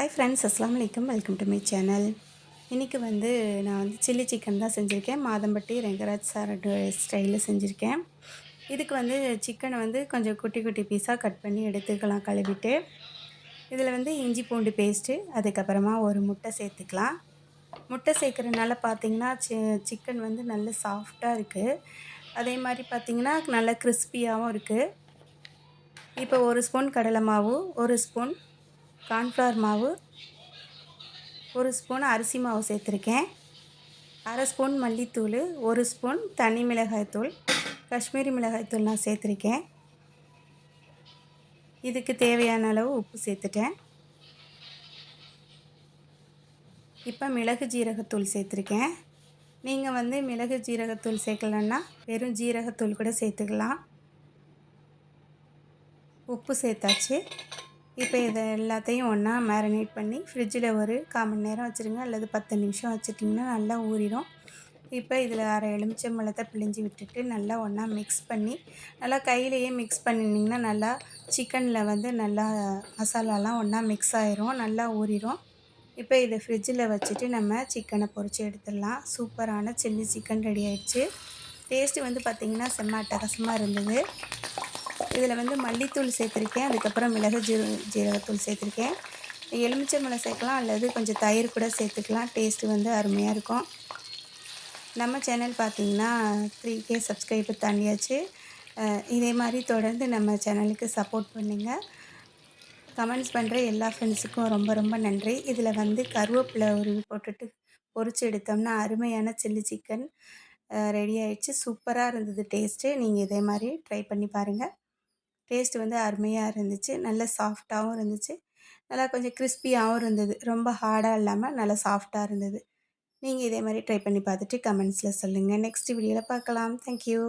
Hi friends அஸ்லாம் வலைக்கம் welcome to my channel இன்றைக்கி வந்து நான் வந்து சில்லி சிக்கன் தான் செஞ்சுருக்கேன். மாதம்பட்டி ரெங்கராஜ் சார் ஸ்டைலில் செஞ்சுருக்கேன். இதுக்கு வந்து சிக்கனை வந்து கொஞ்சம் குட்டி குட்டி பீஸாக கட் பண்ணி எடுத்துக்கலாம் கழுவிட்டு. இதில் வந்து இஞ்சி பூண்டு பேஸ்ட்டு அதுக்கப்புறமா ஒரு முட்டை சேர்த்துக்கலாம். முட்டை சேர்க்குறதுனால பார்த்திங்கன்னா சி சிக்கன் வந்து நல்ல சாஃப்டாக இருக்குது அதே மாதிரி பார்த்திங்கன்னா நல்ல கிறிஸ்பியாகவும் இருக்குது இப்போ ஒரு ஸ்பூன் கடலை மாவு ஒரு ஸ்பூன் கார்ன்ஃப்ளவர் மாவு ஒரு ஸ்பூன் அரிசி மாவு சேர்த்துருக்கேன். அரை ஸ்பூன் மல்லித்தூள் ஒரு ஸ்பூன் தனி மிளகாய்த்தூள் காஷ்மீரி மிளகாய்த்தூள் நான் சேர்த்துருக்கேன். இதுக்கு தேவையான அளவு உப்பு சேர்த்துட்டேன். இப்போ மிளகு ஜீரகத்தூள் சேர்த்துருக்கேன். நீங்கள் வந்து மிளகு ஜீரகத்தூள் சேர்க்கலன்னா வெறும் ஜீரகத்தூள் கூட சேர்த்துக்கலாம். உப்பு சேர்த்தாச்சு. இப்போ இதை எல்லாத்தையும் ஒன்றா மேரினேட் பண்ணி ஃப்ரிட்ஜில் ஒரு கால் மணி நேரம் வச்சுருங்க. அல்லது பத்து நிமிஷம் வச்சுட்டிங்கன்னா நல்லா ஊறிடும். இப்போ இதில் அரை எலுமிச்சம்பழத்தை பிழிஞ்சு விட்டுட்டு நல்லா ஒன்றா மிக்ஸ் பண்ணி நல்லா கையிலையே மிக்ஸ் பண்ணினீங்கன்னா நல்லா சிக்கனில் வந்து நல்லா மசாலாலாம் ஒன்றா மிக்ஸ் ஆயிரும் நல்லா ஊறிடும் இப்போ இதை ஃப்ரிட்ஜில் வச்சுட்டு நம்ம சிக்கனை பொறிச்சு எடுத்துடலாம். சூப்பரான சில்லி சிக்கன் ரெடி ஆயிடுச்சு. டேஸ்ட்டு வந்து பார்த்திங்கன்னா செம்ம அட்டகாசமாக இருந்தது. இதில் வந்து மல்லித்தூள் சேர்த்துருக்கேன். அதுக்கப்புறம் மிளகு ஜீர ஜீரகத்தூள் சேர்த்துருக்கேன். எலுமிச்சம்பழம் சேர்க்கலாம் அல்லது கொஞ்சம் தயிர் கூட சேர்த்துக்கலாம். டேஸ்ட்டு வந்து அருமையாக இருக்கும். நம்ம சேனல் பார்த்திங்கன்னா த்ரீ கே சப்ஸ்கிரைபர் தாண்டியாச்சு இதே மாதிரி தொடர்ந்து நம்ம சேனலுக்கு சப்போர்ட் பண்ணுங்கள் கமெண்ட்ஸ் பண்ணுற எல்லா ஃப்ரெண்ட்ஸுக்கும் ரொம்ப ரொம்ப நன்றி. இதில் வந்து கருவேப்பிலை உருவி போட்டுட்டு பொறிச்சு எடுத்தோம்னா அருமையான சில்லி சிக்கன் ரெடி ஆயிடுச்சு. சூப்பராக இருந்தது டேஸ்ட்டு நீங்கள் இதே மாதிரி ட்ரை பண்ணி பாருங்கள் டேஸ்ட் வந்து அருமையாக இருந்துச்சு. நல்ல சாஃப்டாகவும் இருந்துச்சு. நல்லா கொஞ்சம் கிறிஸ்பியாகவும் இருந்தது. ரொம்ப ஹார்டாக இல்லாமல் நல்லா சாஃப்டாக இருந்தது. நீங்கள் இதே மாதிரி ட்ரை பண்ணி பார்த்துட்டு கமெண்ட்ஸில் சொல்லுங்கள் நெக்ஸ்ட் வீடியோவில் பார்க்கலாம். தேங்க்யூ